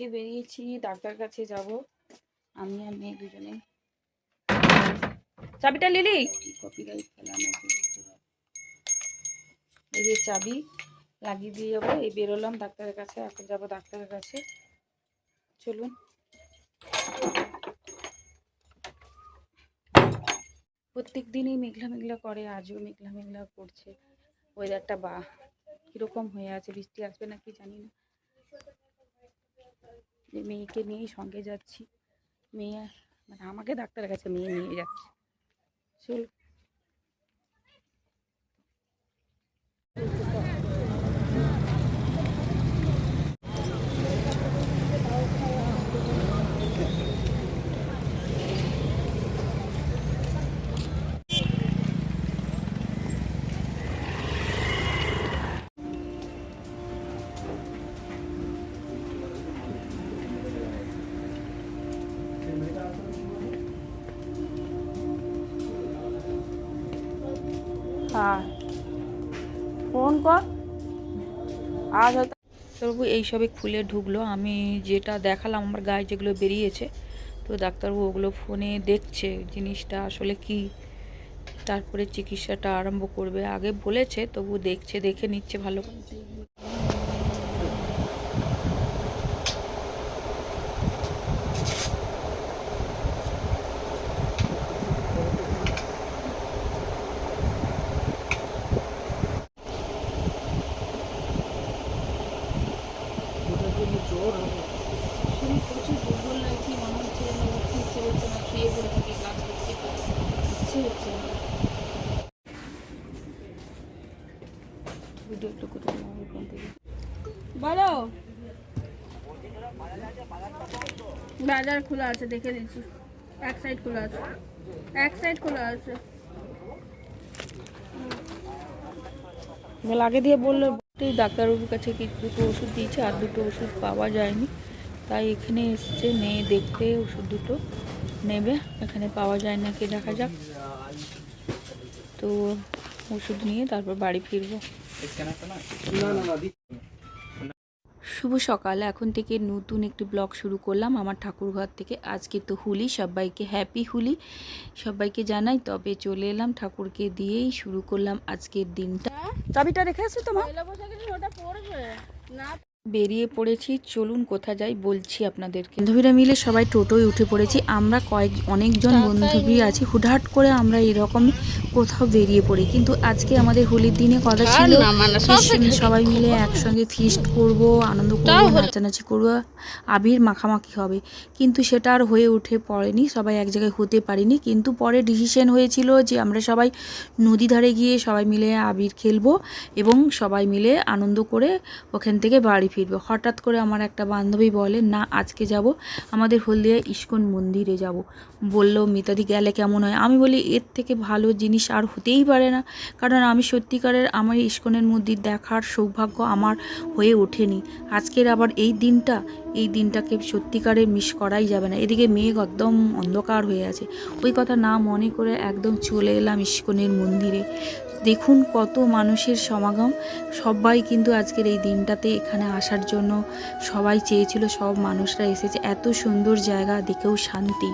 থেকে বেরিয়েছি ডাক্তার কাছে যাব। আমি আর মেয়ে দুজনে। চাবিটা লিলি? কপিরাইট ফেলানো এই যে চাবি লাগিয়ে দিয়ে যাব এই বেরোলাম ডাক্তারের কাছে এখন যাব ডাক্তারের কাছে। চলুন। প্রত্যেক দিনই মেঘলা মেঘলা করে আজও মেঘলা মেঘলা করছে। ওয়েদারটা বা কীরকম হয়ে আছে বৃষ্টি আসবে নাকি জানি না। যে মেয়েকে নিয়েই সঙ্গে যাচ্ছি। মেয়ে মানে আমাকে ডাক্তারের কাছে মেয়ে নিয়ে যাচ্ছে। চল ফোন কর। আজ ডাক্তারবাবু এইসবে খুলে ঢুকলো। আমি যেটা দেখালাম, আমার গায়ে যেগুলো বেরিয়েছে, তো ডাক্তারবাবু ওগুলো ফোনে দেখছে জিনিসটা আসলে কি। তারপরে চিকিৎসাটা আরম্ভ করবে। আগে বলেছে, তবু দেখছে, দেখে নিচ্ছে ভালো করে। শরীর প্রচুর দুর্বল লাগছে মনে হচ্ছে যেন উঠতে ইচ্ছে হচ্ছে না শুয়ে পড়ে থেকে কাজ করতে ইচ্ছে হচ্ছে না ভিডিও একটু করে নাও এখান থেকে বলো বাজার খোলা আছে দেখে দিচ্ছি। এক সাইড খোলা আছে। এক সাইড খোলা আছে। আগে দিয়ে বলল ডাক্তারবাবুর কাছে কি দুটো ওষুধ দিয়েছে আর দুটো ওষুধ পাওয়া যায়নি। তাই এখানে এসছে মেয়ে দেখতে ওষুধ দুটো নেবে। এখানে পাওয়া যায় না কি দেখা যাক। তো ওষুধ নিয়ে তারপর বাড়ি ফিরবো। শুভ সকাল। এখন থেকে নতুন একটি ব্লগ শুরু করলাম। আমার ঠাকুরঘর থেকে আজকে তো হুলি সবাইকে হ্যাপি হুলি। সবাইকে জানাই তবে চলে এলাম ঠাকুরকে দিয়েই শুরু করলাম আজকের দিনটা। চাবিটা রেখে আসো তোমার বেরিয়ে পড়েছি। চলুন কোথা যাই বলছি আপনাদেরকে। বান্ধবীরা মিলে সবাই টোটোয় উঠে পড়েছি। আমরা কয়েক অনেকজন বান্ধবী আছি। হুটহাট করে আমরা এরকম কোথাও বেরিয়ে পড়ি। কিন্তু আজকে আমাদের হোলির দিনে কথা ছিল যে সবাই মিলে একসঙ্গে ফিস্ট করব আনন্দ করব নাচানাচি করব। আবির মাখামাখি হবে। কিন্তু সেটা আর হয়ে উঠে পড়েনি। সবাই এক জায়গায় হতে পারিনি। কিন্তু পরে ডিসিশন হয়েছিল যে আমরা সবাই নদী ধারে গিয়ে সবাই মিলে আবির খেলব এবং সবাই মিলে আনন্দ করে ওখান থেকে বাড়ি ফিরবো। হঠাৎ করে আমার একটা বান্ধবী বলে, না, আজকে যাব। আমাদের হলদিয়া ইস্কন মন্দিরে যাব। বলল, মিতাদি, গেলে কেমন হয়? আমি বলি, এর থেকে ভালো জিনিস আর হতেই পারে না। কারণ আমি সত্যিকারের আমার ইস্কনের মন্দির দেখার সৌভাগ্য আমার হয়ে ওঠেনি। আজকের আবার এই দিনটা, এই দিনটাকে সত্যিকারের মিস করাই যাবে না। এদিকে মেঘ একদম অন্ধকার হয়ে আছে। ওই কথা না মনে করে একদম চলে এলাম ইস্কনের মন্দিরে। দেখুন কত মানুষের সমাগম। সবাই কিন্তু আজকের এই দিনটাতে এখানে আসার জন্য সবাই চেয়েছিল, সব মানুষরা এসেছে। এত সুন্দর জায়গা, দেখেও শান্তি।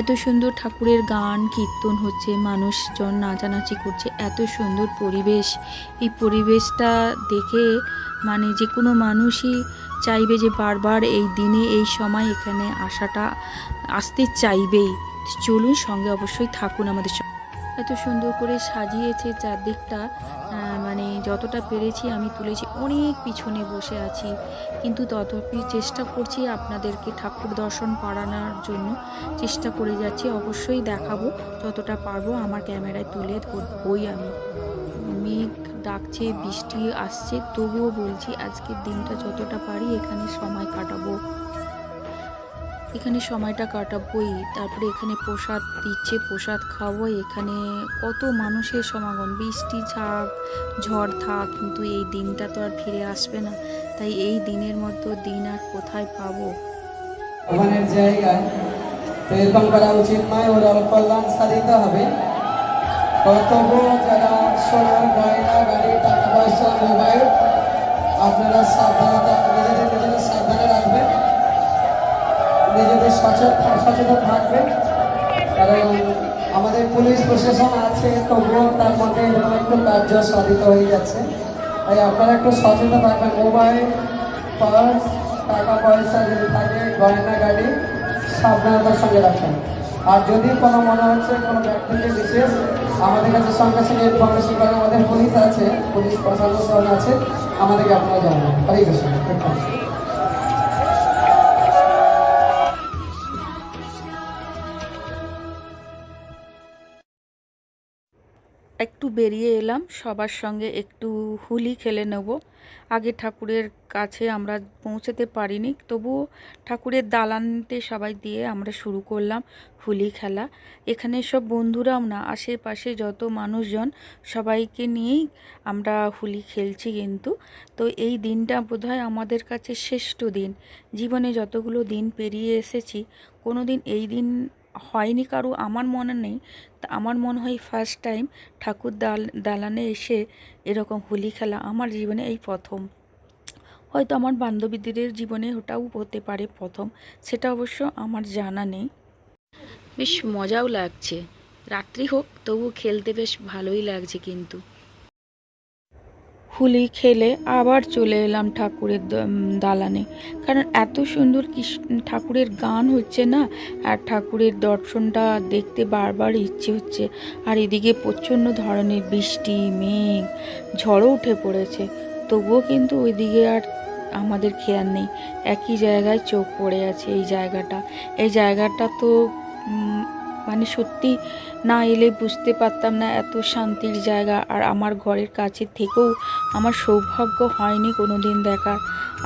এত সুন্দর ঠাকুরের গান, কীর্তন হচ্ছে, মানুষজন নাচানাচি করছে, এত সুন্দর পরিবেশ। এই পরিবেশটা দেখে মানে যে কোনো মানুষই চাইবে যে বারবার এই দিনে, এই সময় এখানে আসাটা আসতে চাইবেই। চলুন সঙ্গে অবশ্যই থাকুন আমাদের সঙ্গে। এত সুন্দর করে সাজিয়েছে চারদিকটা মানে যতটা পেরেছি আমি তুলেছি, অনেক পিছনে বসে আছি। কিন্তু তথাপি চেষ্টা করছি আপনাদেরকে ঠাকুর দর্শন করানোর জন্য। চেষ্টা করে যাচ্ছি, অবশ্যই দেখাবো যতটা পারব আমার ক্যামেরায় তুলে ধরবই আমি। মেঘ ডাকছে, বৃষ্টি আসছে, তবুও বলছি আজকের দিনটা যতটা পারি এখানে সময় কাটাবো। এখানে সময়টা কাটাবোই, তারপরে এখানে প্রসাদ দিচ্ছে, প্রসাদ খাব এখানে কত মানুষের সমাগম, বৃষ্টি ঝাঁক ঝড় থাক, কিন্তু এই দিনটা তো আর ফিরে আসবে না। তাই এই দিনের মতো দিন আর কোথায় পাবো? আপনারা সাবধানতা নিজেদের সচেতন সচেতন থাকবেন, কারণ আমাদের পুলিশ প্রশাসন আছে, তবুও তার মধ্যে এরকম একটু কার্য সাধিত হয়ে যাচ্ছে। তাই আপনারা একটু সচেতন থাকবেন। মোবাইল, পার্স, টাকা পয়সা যদি থাকে গয়না গাড়ি সাবধানতার সঙ্গে রাখবেন। আর যদি কোনো মনে হচ্ছে কোনো ব্যক্তিকে বিশেষ আমাদের কাছে সঙ্গে সঙ্গে ইনফরমেশন করেন আমাদের পুলিশ আছে, পুলিশ প্রশাসন আছে, আমাদেরকে আপনারা জানাবেন। হরে কৃষ্ণ। একটু বেরিয়ে এলাম, সবার সঙ্গে একটু হুলি খেলে নেব। আগে ঠাকুরের কাছে আমরা পৌঁছাতে পারিনি, তবুও ঠাকুরের দালানতে সবাই দিয়ে আমরা শুরু করলাম হুলি খেলা। এখানে সব বন্ধুরাও না, আশেপাশে যত মানুষজন, সবাইকে নিয়েই আমরা হুলি খেলছি কিন্তু। তো এই দিনটা বোধহয় আমাদের কাছে শ্রেষ্ঠ দিন। জীবনে যতগুলো দিন পেরিয়ে এসেছি কোনো দিন এই দিন হয়নি কারও, আমার মনে নেই। তা আমার মনে হয় ফার্স্ট টাইম ঠাকুর দাল, দালানে এসে এরকম হোলি খেলা আমার জীবনে এই প্রথম। হয়তো আমার বান্ধবীদের জীবনে ওটাও হতে পারে প্রথম, সেটা অবশ্য আমার জানা নেই। বেশ মজাও লাগছে। রাত্রি হোক তবু খেলতে বেশ ভালোই লাগছে কিন্তু। হুলি খেলে আবার চলে এলাম ঠাকুরের দালানে। কারণ এত সুন্দর ঠাকুরের গান হচ্ছে না, আর ঠাকুরের দর্শনটা দেখতে বারবার ইচ্ছে হচ্ছে। আর এদিকে প্রচণ্ড ধরনের বৃষ্টি, মেঘ, ঝড়ও উঠে পড়েছে। তবুও কিন্তু ওইদিকে আর আমাদের খেয়াল নেই। একই জায়গায় চোখ পড়ে আছে এই জায়গাটা। এই জায়গাটা তো মানে সত্যি না এলে বুঝতে পারতাম না এত শান্তির জায়গা। আর আমার ঘরের কাছে থেকেও আমার সৌভাগ্য হয়নি কোনো দিন দেখার।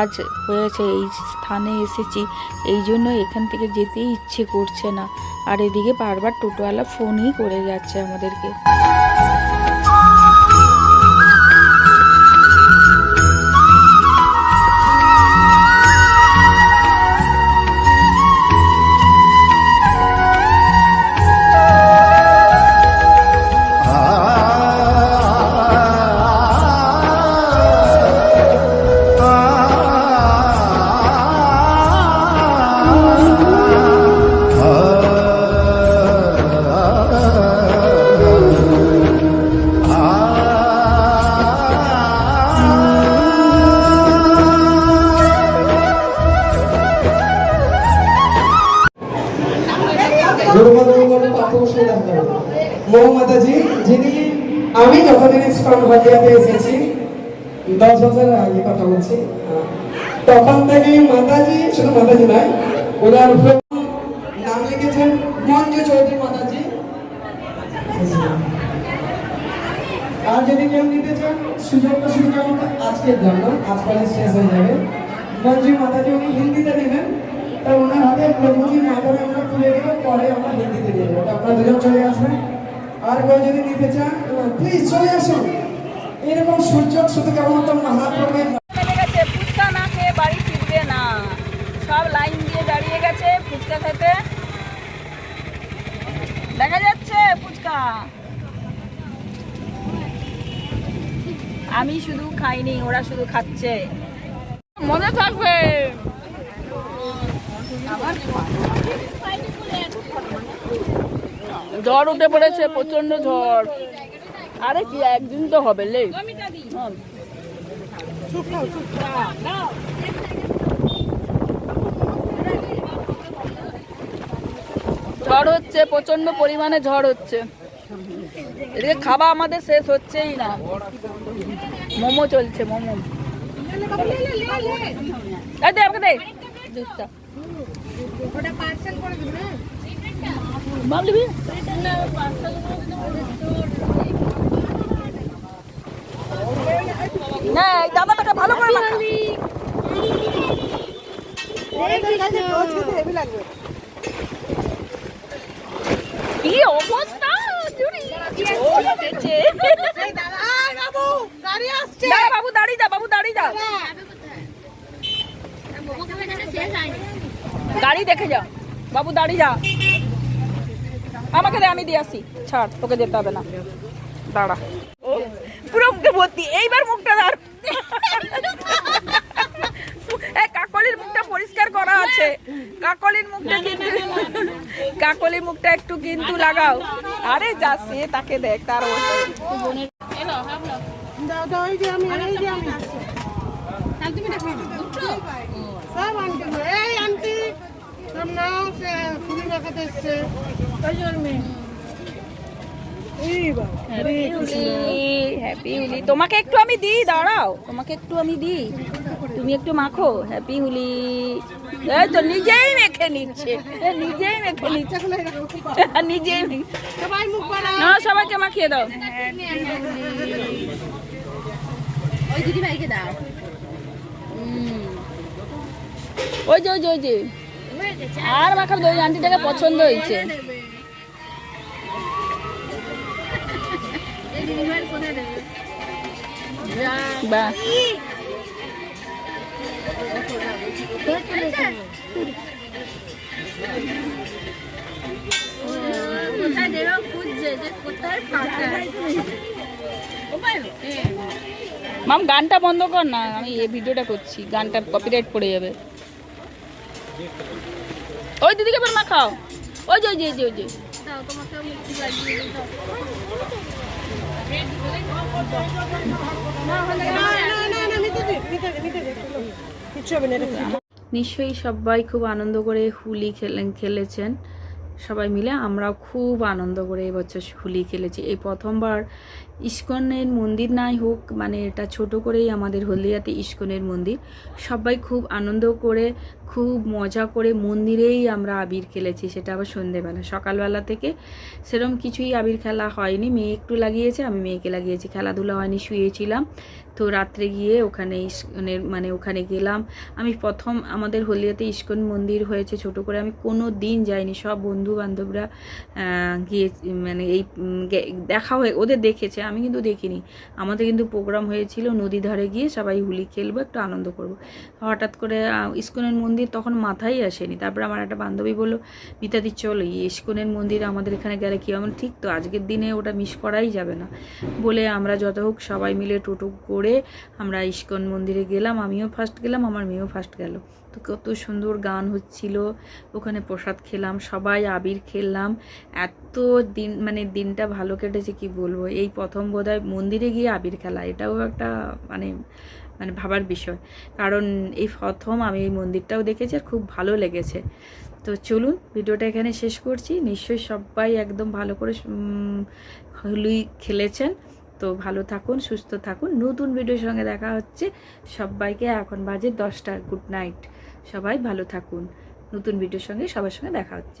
আজ হয়েছে, এই স্থানে এসেছি, এই জন্য এখান থেকে যেতেই ইচ্ছে করছে না। আর এদিকে বারবার টোটোওয়ালা ফোনই করে যাচ্ছে আমাদেরকে। মৌমাতাজি, যিনি আমি যতদিন ইস্কন হলিয়াতে এসেছি, দশ বছর আগে কথা বলছি, তখন থেকে মাতাজি শুধু মাতাজি নয়, ওনার নাম লিখেছেন মঞ্জু চৌধুরী মাতাজি। আর যদি কেউ নিতে চান সুযোগটা শুধু কেমন আজকের জন্য, আজ পরে শেষ হয়ে যাবে। মঞ্জু মাতাজি উনি হিন্দিতে নেবেন, তা ওনার হাতে প্রভুজি মাতাজি আমরা তুলে দেবো, পরে আমরা হিন্দিতে দিয়ে দেবো আপনারা দুজন চলে আসবেন। আর কেউ যদি নিতে চান প্লিজ চলে আসুন। এরকম সুযোগ শুধু কেবলমাত্র মহাপ্রভুর দেখা যাচ্ছে ফুচকা। আমি শুধু খাইনি, ওরা শুধু খাচ্ছে। মনে থাকবে। ঝড় উঠে পড়েছে প্রচণ্ড ঝড়। আরে কি একদিন তো হবে লে। হ্যাঁ। ঝড় হচ্ছে প্রচণ্ড পরিমাণে ঝড় হচ্ছে। এদিকে খাওয়া আমাদের শেষ হচ্ছেই না। মোমো চলছে মোমো। দে আমাকে দে। জুসটা। বাবলি না, এই দাদাটাকে ভালো করে মাখা। কি অবস্থা জুড়ি ও উঠেছে দাঁড়া বাবু, দাঁড়িয়ে যা, বাবু, দাঁড়িয়ে গাড়ি দেখে যা, বাবু, দাঁড়িয়ে যা। আমাকে দে আমি দিয়ে আসি। ছাড় তোকে যেতে হবে না। দাঁড়া। ও পুরো মুখে ভর্তি। এইবার মুখটা দাঁড় এই কাকলির মুখটা পরিষ্কার করা আছে। কাকলির মুখটা কিন্তু কাকলির মুখটা একটু কিন্তু লাগাও। আরে যা সে তাকে দেখ তার অবস্থা দাও দাও এই যে আমি এই যে আমি সব আনতে হবে। এই আন্টি তোর নাম সে ফুলি দেখাতে এসছে ওই জন্য হ্যাপি হুলি তোমাকে একটু আমি দিই দাঁড়াও। তোমাকে একটু আমি দিই। তুমি একটু মাখো। হ্যাপি হুলি এই তো নিজেই মেখে নিচ্ছে। নিজেই মেখে নিচ্ছে। নিজেই না সবাইকে মাখিয়ে দাও। ওই দিদি ভাইকে দাও। ওই যে ওই যে ওই যে। আর মাখাবো ওই আন্টিটাকে পছন্দ হয়েছে। মাম, গানটা বন্ধ কর না, আমি এই ভিডিওটা করছি গানটা কপিরাইট পড়ে যাবে। ওই দিদিকে এবার মাখাও ওই যে ওই যে ওই যে ওই যে। নিশ্চয়ই সবাই খুব আনন্দ করে হুলি খেলেন খেলেছেন। সবাই মিলে আমরাও খুব আনন্দ করে এবছর হুলি খেলেছি। এই প্রথমবার ইস্কনের মন্দির নাই হোক মানে এটা ছোট করেই আমাদের হলদিয়াতে ইস্কনের মন্দির। সবাই খুব আনন্দ করে, খুব মজা করে মন্দিরেই আমরা আবির খেলেছি, সেটা আবার সন্ধেবেলা। সকালবেলা থেকে সেরকম কিছুই আবির খেলা হয়নি। মেয়ে একটু লাগিয়েছে, আমি মেয়েকে লাগিয়েছি। খেলাধুলা হয়নি, শুয়েছিলাম। তো রাত্রে গিয়ে ওখানে ইস্কনের মানে ওখানে গেলাম। আমি প্রথম আমাদের হলিয়াতে ইস্কন মন্দির হয়েছে ছোট করে, আমি কোনো দিন যাইনি। সব বন্ধু বান্ধবরা গিয়ে মানে এই দেখা হয়ে, ওদের দেখেছে। আমি কিন্তু দেখিনি। আমাদের কিন্তু প্রোগ্রাম হয়েছিল নদী ধারে গিয়ে সবাই হুলি খেলব, একটু আনন্দ করব। হঠাৎ করে ইস্কনের মন্দির তখন মাথায় আসেনি। তারপর আমার একটা বান্ধবী বলল, মিতাদি, চলো। ইস্কনের মন্দির আমাদের এখানে গেলে কী আমার ঠিক তো আজকের দিনে ওটা মিস করাই যাবে না। বলে, আমরা যত হোক সবাই মিলে টোটো করে আমরা ইস্কন মন্দিরে গেলাম। আমিও ফার্স্ট গেলাম, আমার মেয়েও ফার্স্ট গেল। কত সুন্দর গান হচ্ছিল। ওখানে প্রসাদ খেলাম, সবাই আবির খেললাম। এত দিন মানে দিনটা ভালো কেটেছে, কি বলব? এই প্রথম বোধহয় মন্দিরে গিয়ে আবির খেলা, এটাও একটা মানে মানে ভাবার বিষয়। কারণ এই প্রথম আমি এই মন্দিরটাও দেখেছি আর খুব ভালো লেগেছে। তো চলুন, ভিডিওটা এখানে শেষ করছি। নিশ্চয়ই সবাই একদম ভালো করে হোলি খেলেছেন। তো ভালো থাকুন, সুস্থ থাকুন। নতুন ভিডিওর সঙ্গে দেখা হচ্ছে। সবাইকে এখন বাজে দশটা। Good night. সবাই ভালো থাকুন। নতুন ভিডিওর সঙ্গে সবার সঙ্গে দেখা হচ্ছে।